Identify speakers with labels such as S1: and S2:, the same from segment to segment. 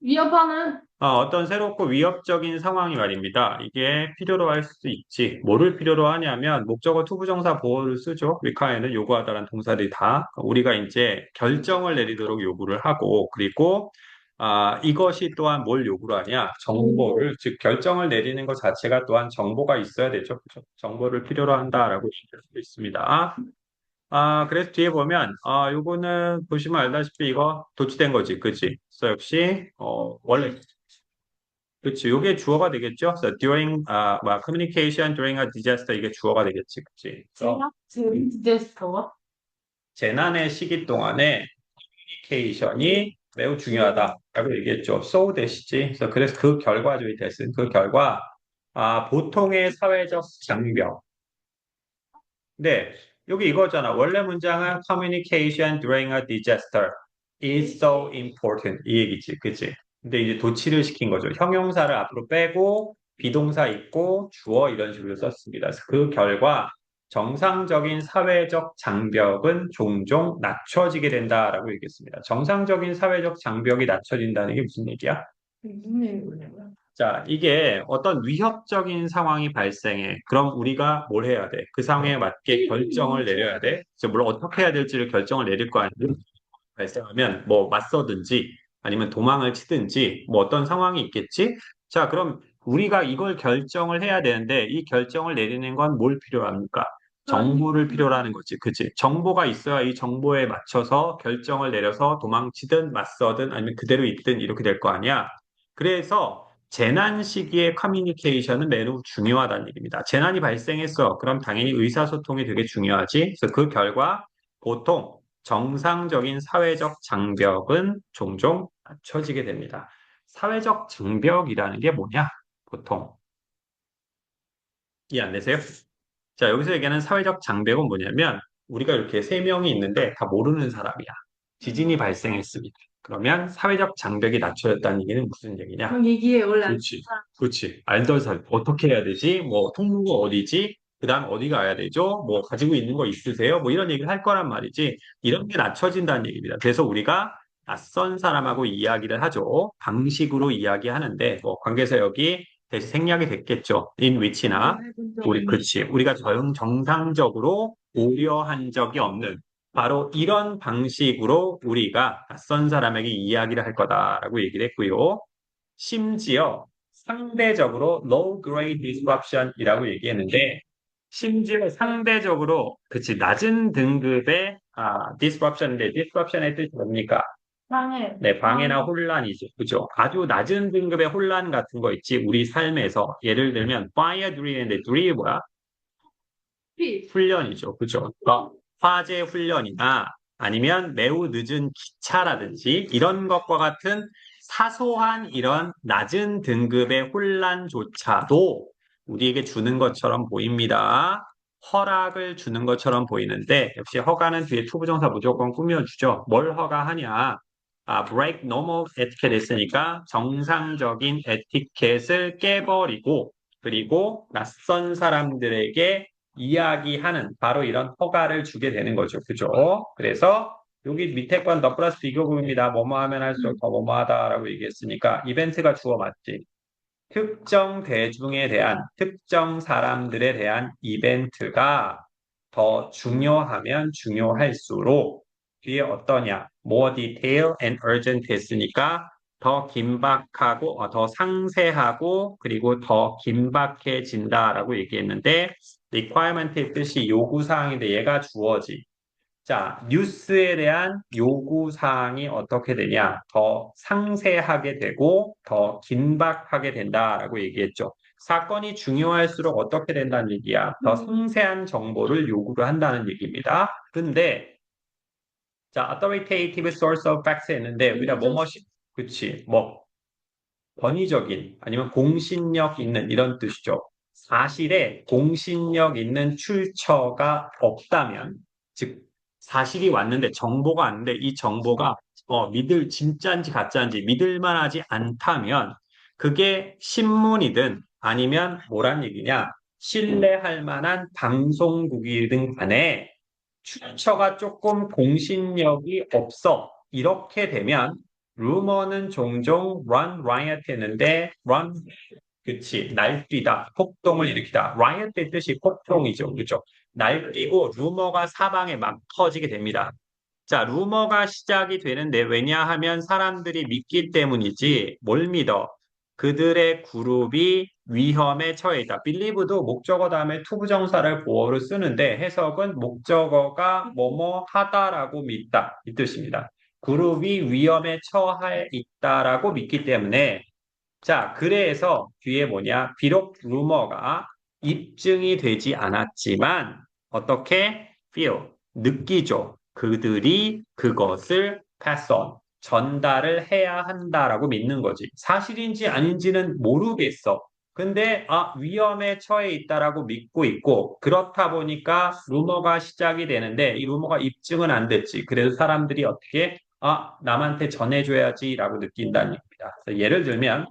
S1: 위협하는
S2: 어, 떤 새롭고 위협적인 상황이 말입니다. 이게 필요로 할 수 있지. 뭐를 필요로 하냐면 목적어 투부정사 보호를 쓰죠. require는 요구하다라는 동사들이 다 우리가 이제 결정을 내리도록 요구를 하고 그리고 아, 이것이 또한 뭘 요구를 하냐? 정보를 즉 결정을 내리는 것 자체가 또한 정보가 있어야 되죠. 정보를 필요로 한다라고 얘기할 수 있습니다. 아, 그래서 뒤에 보면, 아, 요거는 보시면 알다시피 이거 도치된 거지. 그치? 그래서 역시, 어, 원래 그치. 요게 주어가 되겠죠? 그래서 during, 아, 뭐, communication during a disaster 이게 주어가 되겠지. 그치? 그래서
S1: 디제스터가
S2: 재난의 시기 동안에 communication이 매우 중요하다라고 얘기했죠. so that이지. 그래서 그래서 그 결과죠. 이 that은. 그 결과, 아, 보통의 사회적 장벽. 네. 여기 이거잖아. 원래 문장은 communication during a disaster is so important. 이 얘기지. 그치? 근데 이제 도치를 시킨 거죠. 형용사를 앞으로 빼고 비동사 있고 주어 이런 식으로 썼습니다. 그 결과 정상적인 사회적 장벽은 종종 낮춰지게 된다라고 얘기했습니다. 정상적인 사회적 장벽이 낮춰진다는 게 무슨 얘기야?
S1: 무슨 얘기냐면
S2: 자, 이게 어떤 위협적인 상황이 발생해. 그럼 우리가 뭘 해야 돼? 그 상황에 맞게 결정을 내려야 돼. 물론 어떻게 해야 될지를 결정을 내릴 거 아니에요. 발생하면 뭐 맞서든지 아니면 도망을 치든지 뭐 어떤 상황이 있겠지. 자, 그럼 우리가 이걸 결정을 해야 되는데 이 결정을 내리는 건 뭘 필요합니까? 정보를 필요로 하는 거지. 그치? 정보가 있어야 이 정보에 맞춰서 결정을 내려서 도망치든 맞서든 아니면 그대로 있든 이렇게 될 거 아니야. 그래서 재난 시기의 커뮤니케이션은 매우 중요하다는 얘기입니다. 재난이 발생했어. 그럼 당연히 의사소통이 되게 중요하지. 그래서 그 결과 보통 정상적인 사회적 장벽은 종종 낮춰지게 됩니다. 사회적 장벽이라는 게 뭐냐? 보통 이해 안 되세요? 자, 여기서 얘기하는 사회적 장벽은 뭐냐면 우리가 이렇게 세 명이 있는데 다 모르는 사람이야. 지진이 발생했습니다. 그러면 사회적 장벽이 낮춰졌다는 얘기는 무슨 얘기냐?
S1: 그럼 원래 안
S2: 그렇지. 그렇지. 알던 사람 어떻게 해야 되지? 뭐 통로가 어디지? 그다음 어디 가야 되죠? 뭐 가지고 있는 거 있으세요? 뭐 이런 얘기를 할 거란 말이지. 이런 게 낮춰진다는 얘기입니다. 그래서 우리가 낯선 사람하고 이야기를 하죠. 방식으로 이야기하는데 뭐 관계에서 여기 대신 생략이 됐겠죠. in which나
S1: 해본 적
S2: 우리
S1: 없는
S2: 그렇지. 우리가 정, 정상적으로 고려한 적이 없는 바로 이런 방식으로 우리가 낯선 사람에게 이야기를 할 거다라고 얘기를 했고요. 심지어 상대적으로 low grade disruption이라고 얘기했는데 심지어 상대적으로 그치 낮은 등급의 아, disruption인데 disruption의 뜻이 뭡니까?
S1: 방해
S2: 네, 방해나 혼란이죠. 그죠? 아주 낮은 등급의 혼란 같은 거 있지. 우리 삶에서 예를 들면 fire drill인데 drill이 뭐야?
S1: 피
S2: 훈련이죠. 그죠? 어, 화재 훈련이나 아니면 매우 늦은 기차라든지 이런 것과 같은 사소한 이런 낮은 등급의 혼란조차도 우리에게 주는 것처럼 보입니다. 허락을 주는 것처럼 보이는데 역시 허가는 뒤에 투부정사 무조건 꾸며주죠. 뭘 허가하냐? 아, break normal etiquette 했으니까 정상적인 에티켓을 깨버리고 그리고 낯선 사람들에게 이야기하는 바로 이런 허가를 주게 되는 거죠. 그죠? 그래서 여기 밑에 건더 플러스 비교급입니다. 뭐뭐 하면 할수록 더 뭐뭐 하다라고 얘기했으니까 이벤트가 주어 맞지. 특정 대중에 대한 특정 사람들에 대한 이벤트가 더 중요하면 중요할수록 뒤에 어떠냐? more detail and urgent 했으니까 더 긴박하고 어, 더 상세하고 그리고 더 긴박해진다라고 얘기했는데 requirement의 뜻이 요구사항인데 얘가 주어지. 자, 뉴스에 대한 요구사항이 어떻게 되냐? 더 상세하게 되고 더 긴박하게 된다라고 얘기했죠. 사건이 중요할수록 어떻게 된다는 얘기야? 더 상세한 정보를 요구를 한다는 얘기입니다. 근데 자, authoritative source of facts 했는데 우리가 뭐뭐시 그치. 뭐 권위적인 아니면 공신력 있는 이런 뜻이죠. 사실에 공신력 있는 출처가 없다면 즉 사실이 왔는데 정보가 왔는데 이 정보가 어, 믿을 진짜인지 가짜인지 믿을만 하지 않다면 그게 신문이든 아니면 뭐란 얘기냐. 신뢰할 만한 방송국이든 간에 출처가 조금 공신력이 없어. 이렇게 되면 루머는 종종 run riot 했는데 run 그치 날뛰다 폭동을 일으키다. riot의 뜻이 폭동이죠. 그죠? 날뛰고 루머가 사방에 막 터지게 됩니다. 자 루머가 시작이 되는데 왜냐하면 사람들이 믿기 때문이지 뭘 믿어? 그들의 그룹이 위험에 처해 있다. believe도 목적어 다음에 투부정사를 보어로 쓰는데 해석은 목적어가 뭐뭐 하다라고 믿다. 이 뜻입니다. 그룹이 위험에 처해 있다라고 믿기 때문에 자 그래서 뒤에 뭐냐 비록 루머가 입증이 되지 않았지만 어떻게 feel 느끼죠. 그들이 그것을 pass on 전달을 해야 한다라고 믿는 거지. 사실인지 아닌지는 모르겠어. 근데 아 위험에 처해 있다라고 믿고 있고 그렇다 보니까 루머가 시작이 되는데 이 루머가 입증은 안 됐지. 그래서 사람들이 어떻게 아 남한테 전해줘야지라고 느낀다는 얘기입니다. 예를 들면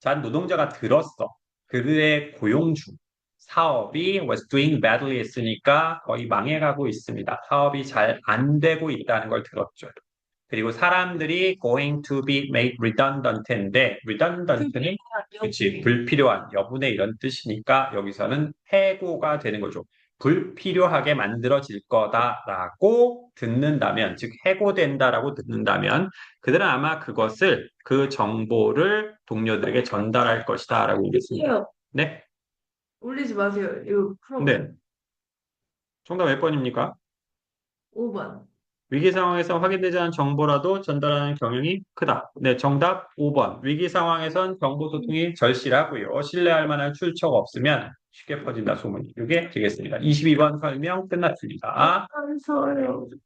S2: 자 노동자가 들었어. 그들의 고용 중 사업이 was doing badly 했으니까 거의 망해가고 있습니다. 사업이 잘 안 되고 있다는 걸 들었죠. 그리고 사람들이 going to be made redundant인데 redundant는 그치 불필요한 여분의 이런 뜻이니까 여기서는 해고가 되는 거죠. 불필요하게 만들어질 거다라고 듣는다면 즉 해고된다라고 듣는다면 그들은 아마 그것을 그 정보를 동료들에게 전달할 것이다라고 얘기했습니다. 네,
S1: 올리지 마세요. 이거 풀어.
S2: 네. 정답 몇 번입니까?
S1: 5번.
S2: 위기 상황에서 확인되지 않은 정보라도 전달하는 경향이 크다. 네, 정답 5번. 위기 상황에선 정보 소통이 절실하고요. 신뢰할 만한 출처가 없으면 쉽게 퍼진다 소문이. 이게 되겠습니다. 22번 설명 끝났습니다.
S1: 감사해요.